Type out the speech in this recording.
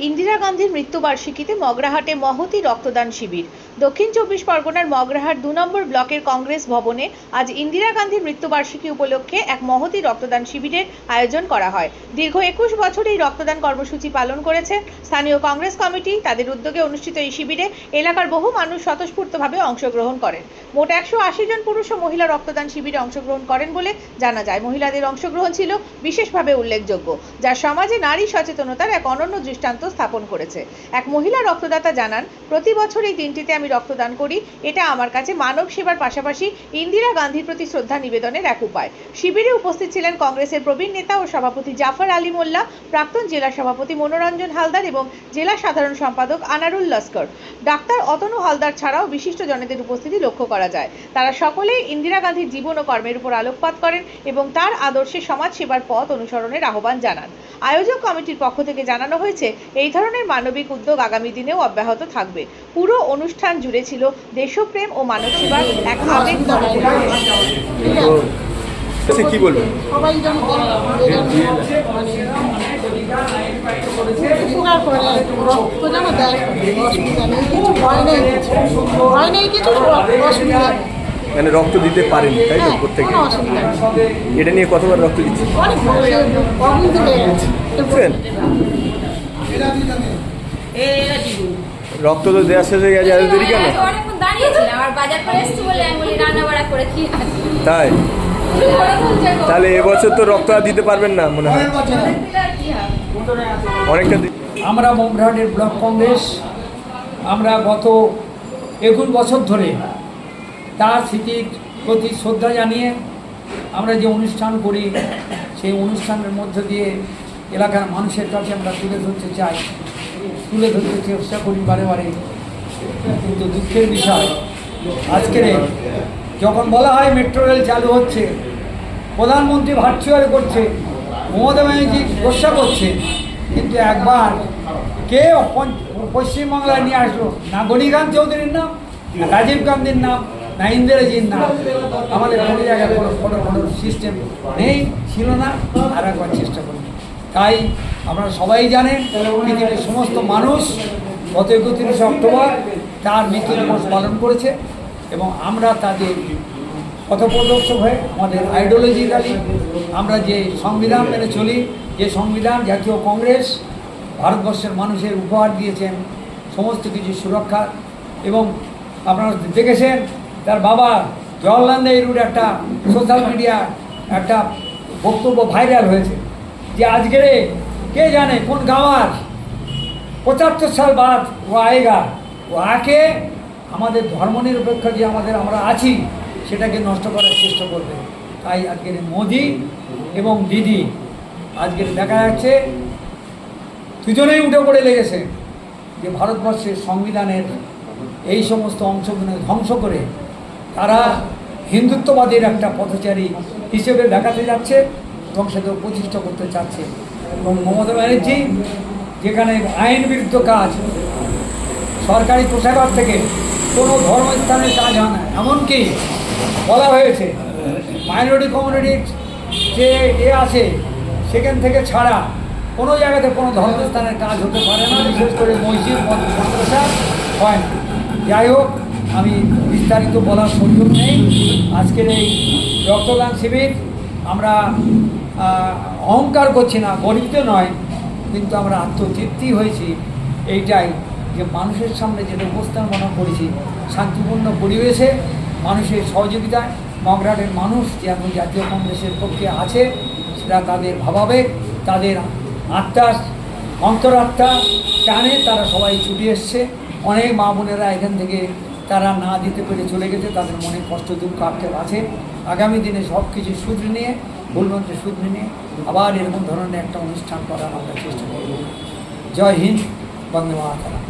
ইন্দিরা গান্ধীর মৃত্যুবার্ষিকীতে মগরাহাটে মহতি রক্তদান শিবির। দক্ষিণ চব্বিশ পরগনার মগরাহাট দু নম্বর ব্লকের কংগ্রেস ভবনে আজ ইন্দিরা গান্ধীর মৃত্যুবার্ষিকী উপলক্ষে এক মহতি রক্তদান শিবিরের আয়োজন করা হয়। দীর্ঘ একুশ বছর এই রক্তদান কর্মসূচি পালন করেছে। স্থানীয় কংগ্রেস কমিটি তাদের উদ্যোগে অনুষ্ঠিত এই শিবিরে এলাকার বহু মানুষ স্বতঃস্ফূর্তভাবে অংশগ্রহণ করেন। মোট একশো আশি জন পুরুষ ও মহিলা রক্তদান শিবিরে অংশগ্রহণ করেন বলে জানা যায়। মহিলাদের অংশগ্রহণ ছিল বিশেষভাবে উল্লেখযোগ্য, যা সমাজে নারী সচেতনতার এক অনন্য দৃষ্টান্ত স্থাপন করেছে। এক মহিলা রক্তদাতা জানান, প্রতি বছর এই দিনটিতে আমি রক্তদান করি, এটা আমার কাছে মানব সেবার পাশাপাশি ইন্দিরা গান্ধীর প্রতি শ্রদ্ধা নিবেদনের এক উপায়। শিবিরে উপস্থিত ছিলেন কংগ্রেসের প্রবীণ নেতা ও সভাপতি জাফর আলী মোল্লা, প্রাক্তন জেলা সভাপতি মনোরঞ্জন হালদার এবং জেলা সাধারণ সম্পাদক আনারুল লস্কর। ডাক্তার অতনু হালদার ছাড়াও বিশিষ্ট জনেদের উপস্থিতি লক্ষ্য করা যায়। তারা সকলেই ইন্দিরা গান্ধীর জীবন ও কর্মের উপর আলোকপাত করেন এবং তার আদর্শে সমাজ সেবার পথ অনুসরণের আহ্বান জানান। আয়োজক কমিটির পক্ষ থেকে জানানো হয়েছে, এই ধরনের মানবিক উদ্যোগ আগামী দিনেও অব্যাহত থাকবে। পুরো অনুষ্ঠান জুড়ে ছিল দেশপ্রেম ও মানব সেবার এক আবেগ আচ্ছা কি বলবেন? সবাই যেন মানে উপকার করে রক্ত যেন দেয়। অসুবিধা নেই কিছু ভয় নেই কিছু ভয় নেই কিছু অসুবিধা নেই। মানে রক্ত দিতে পারেন তাই তো হ্যাঁ প্রত্যেকে অসুবিধা নেই। এটা নিয়ে কতবার রক্ত দিচ্ছি রক্ত তো দেওয়া শেষ হয়ে গেছে এত দেরি কেন। তাই। তাহলে এবছর তো রক্ত আর দিতে পারবেন না মনে হয়? অনেকটা আমরা মগরাহাটের ব্লক কংগ্রেস আমরা গত একুশ বছর ধরে তার স্মৃতির প্রতি শ্রদ্ধা জানিয়ে আমরা যে অনুষ্ঠান করি সেই অনুষ্ঠানের মধ্য দিয়ে এলাকার মানুষের কাছে আমরা তুলে ধরতে চাই তুলে ধরতে চেষ্টা করি বারে বারে। কিন্তু দুঃখের বিষয়, আজকের যখন বলা হয় মেট্রো রেল চালু হচ্ছে, প্রধানমন্ত্রী ভার্চুয়াল করছে, মমতা ব্যানার্জি গোসা করছে, কিন্তু একবার কে পশ্চিমবাংলায় নিয়ে আসলো? না গণিকান্ত চৌধুরীর নাম না রাজীব গান্ধীর নাম, না ইন্দিরাজির নাম? আমাদের কোনো জায়গায় কোনো কোনো কোনো সিস্টেম নেই, ছিল না, আর একবার চেষ্টা করি তাই আপনারা সবাই জানেন পৃথিবীর সমস্ত মানুষ গত একত্রিশে অক্টোবর, তার মৃত্যু দিবস পালন করেছে এবং আমরা তাদের পথপ্রদর্শক হয়ে আমাদের আইডিওলজিক্যালি আমরা যে সংবিধান মেনে চলি, যে সংবিধান জাতীয় কংগ্রেস ভারতবর্ষের মানুষের উপহার দিয়েছেন, সমস্ত কিছু সুরক্ষা এবং আপনারা দেখেছেন তার বাবা জওয়াহরলাল নেহরুর একটা সোশ্যাল মিডিয়া একটা বক্তব্য ভাইরাল হয়েছে। যে আজকের কে জানে কোন গাঁওয়ার? পঁচাত্তর সাল বাদ, ও আয়েগা ও আকে আমাদের ধর্মনিরপেক্ষ যে আমাদের আমরা আছি, সেটাকে নষ্ট করার চেষ্টা করবে। তাই আজকের মোদি এবং দিদি, আজকের দেখা যাচ্ছে, দুজনেই উঠে পড়ে লেগেছে যে ভারতবর্ষের সংবিধানের এই সমস্ত অংশগুলো ধ্বংস করে তারা হিন্দুত্ববাদের একটা পথচারী হিসেবে দেখাতে যাচ্ছে। এবং সেটা প্রতিষ্ঠা করতে চাচ্ছে। এবং মমতা ব্যানার্জি যেখানে আইন বিরুদ্ধ কাজ, সরকারি কোষাগার থেকে কোনো ধর্মস্থানের কাজ হয় না। এমনকি বলা হয়েছে মাইনরিটি কমিউনিটির যে এ আছে, সেখান থেকে ছাড়া কোনো জায়গাতে কোনো ধর্মস্থানের কাজ হতে পারে না, বিশেষ করে মসজিদ, মদ- মাদ্রাসা হয় না। যাই হোক, আমি বিস্তারিত বলার সুযোগ নেই। আজকের এই রক্তদান শিবির, আমরা অহংকার করছি না, গরিব নয়, কিন্তু আমরা আত্মতৃপ্তি হয়েছি। এইটাই যে মানুষের সামনে যেটা উপস্থাপনা করেছি, শান্তিপূর্ণ পরিবেশে মানুষের সহযোগিতায় মগরাটের মানুষ যে এখন জাতীয় কংগ্রেসের পক্ষে আছে, সেটা তাদের ভাবাবেগ তাদের আত্মার অন্তরাত্মা টানে, তারা সবাই ছুটে এসছে। অনেক মা বোনেরা এখান থেকে তারা না দিতে পেরে চলে গেছে, তাদের মনে কষ্ট, দুঃখ, আক্ষেপ আছে। আগামী দিনে সব কিছু শুধরে নিয়ে ভুলমন্ত্রে শুধরে আবার এরকম ধরনের একটা অনুষ্ঠান করার আমরা চেষ্টা করব। জয় হিন্দ, বন্দে মাতারা